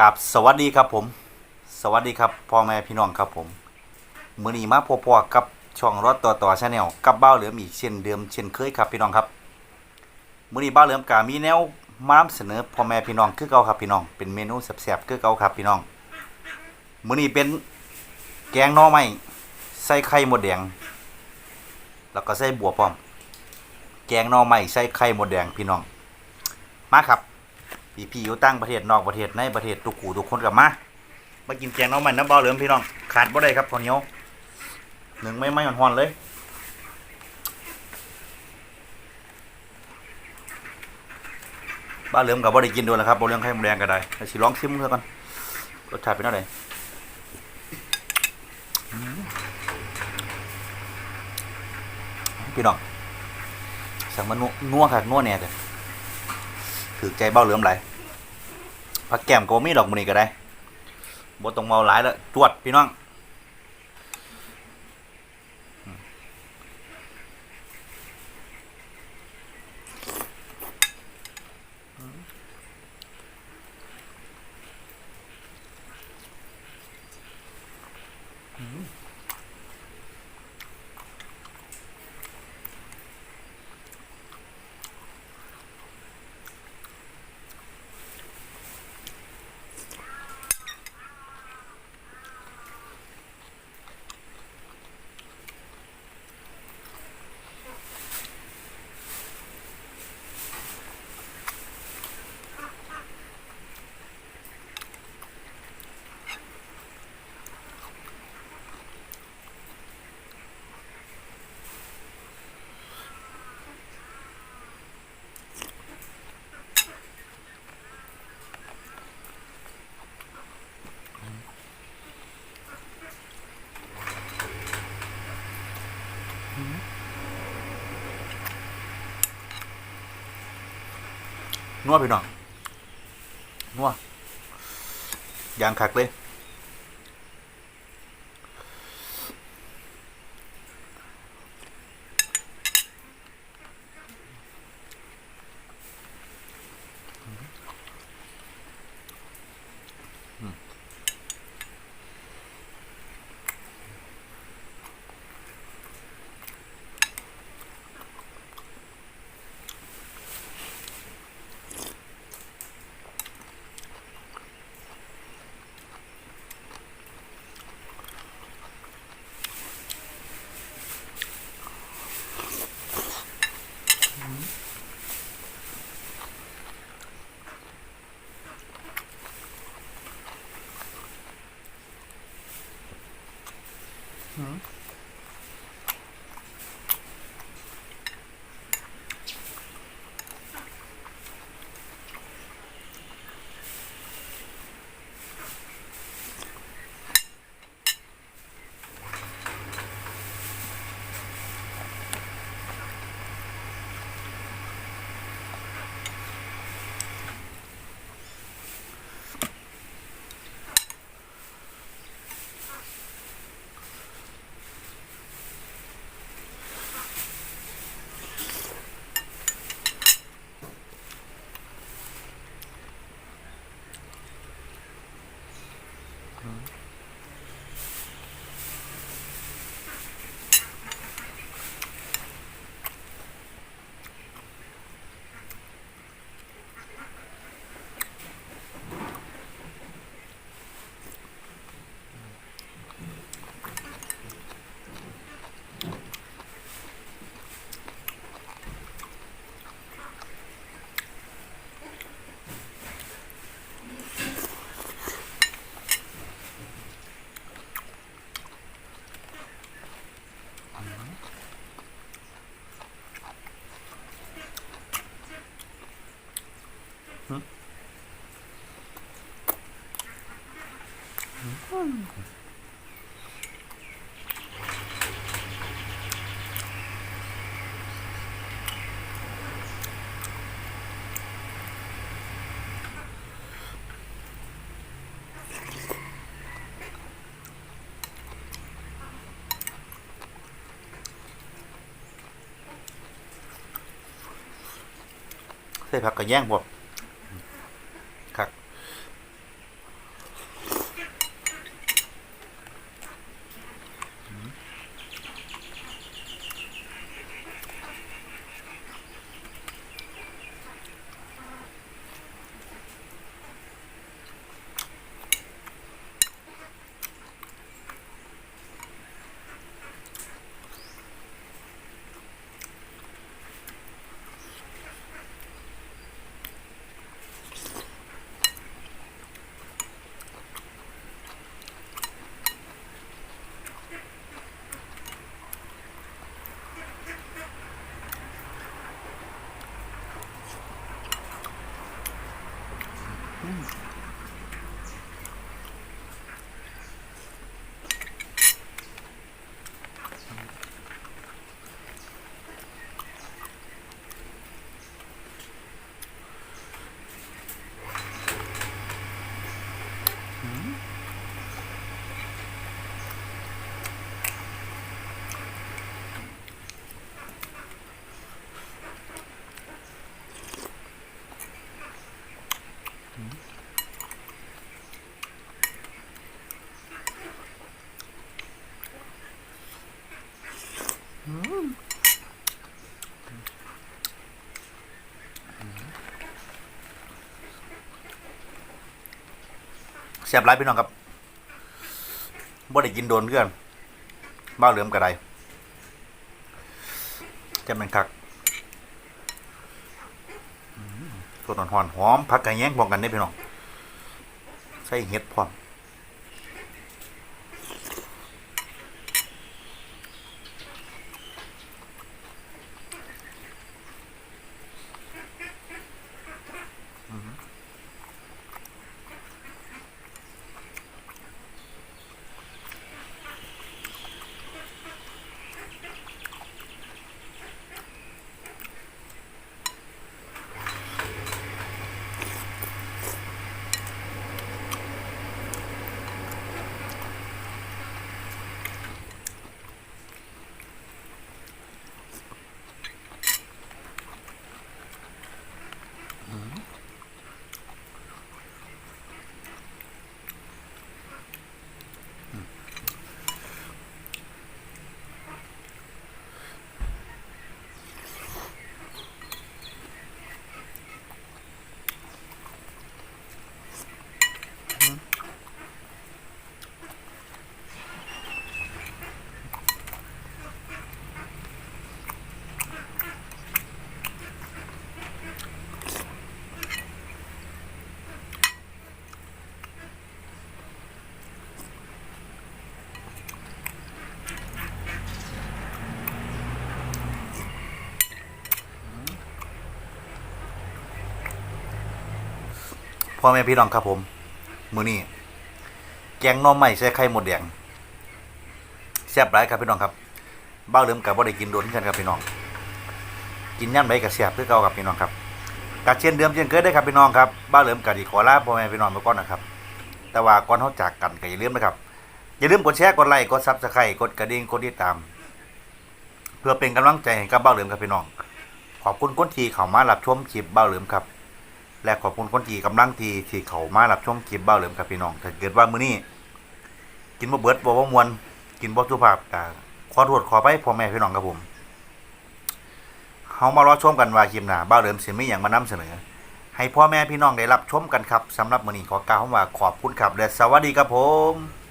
กับสวัสดีครับผม สวัสดีครับพ่อแม่พี่น้องครับผมมือนีมาพบๆกับช่องรถต่อต่อชาแนลกับบ้าเหลือมอีกเช่นเดิมเช่นเคยครับพี่น้องครับมือนีบ้าเหลือมกามีแนวมานเสนอพ่อแม่พี่น้องคือเก่าครับพี่น้อง เป็นเมนูแซ่บๆคือเก่าครับพี่น้องมือนีเป็นแกงหน่อไม้ใส่ไข่หมดแดง แล้วก็ใส่บัวพร้อม แกงหน่อไม้ใส่ไข่หมดแดงพี่น้อง มาครับ พี่พี่อยู่ตั้งประเทศนอกประเทศในประเทศทุกขู่ทุกคนกลับมามากินแกงน้องมันน้ำเบาเหลืองพี่น้องขาดบ่ได้ครับข้าวเหนียวหนึ่งไม่ไม่หอนๆเลยบ้าเหลืองกับบ่ได้กินด้วยนะครับบ่เหลืองไข่มดแดงก็ได้แต่สิลองชิมเท่ากันรสชาติเป็นอะไรพี่น้องสั่งมานัวนัวค่ะนัวแน่เลย ถือใจเบ้าเหลือมไหลพักแก้มก็บ่มีดอกมือนี้ก็ได้บ่ต้องเมาหลายแล้วจวดพี่น้องอืม นัวพี่น้องนัวอย่างคักเลย 嗯。 ใส่ผักกระแยงบ่ครับ แซ่บไรพี่น้องครับบ่ได้กินโดนเพื่อนบ้าเหลือมกระไดจะเป็นคักสดหอนหอมผักกระแยงพร้อมกันได้พี่น้อง ใส่เห็ดพร้อม พ่อแม่พี่น้องครับผมมือนี้แกงน่อไม้ใส่ไข่หมดแดงแซ่บหลายครับพี่น้องครับบ้าเหลิมกับบ่ได้กินโดนกันครับพี่น้อง กินย่ำใดกับแซ่บคือเก่าครับพี่น้องครับกาเช่นเดิมเช่นเคยได้ครับพี่น้องครับบ้าเหลิมกับดีขอลาพ่อแม่พี่น้องไปก่อนนะครับ แต่ว่าก่อนเขาจากกันก็อย่าลืมนะครับอย่าลืมกดแชร์กดไลค์กดซับสไครต์กดกระดิ่งกดติดตาม เพื่อเป็นกำลังใจให้กับบ้าเหลิมครับพี่น้อง ขอบคุณคนทีเข้ามารับชมคลิปบ้าเหลิมครับ และขอบคุณคนที่กำลังทีที่เขามารับชมคลิปเบ้าเหลิมครับพี่น้องถ้าเกิดว่ามื้อนี้ กินบ่เบิดบ่บ่มวน กินบ่สุภาพก็ขอโทษขอไปพ่อแม่พี่น้องครับผมเฮามารอชมกันว่าคลิปหน้าเบ้าเหลิมสิมีหยังมานำเสนอ ให้พ่อแม่พี่น้องได้รับชมกันครับสำหรับมื้อนี้ขอกล่าวคำว่าขอบคุณครับและสวัสดีครับผม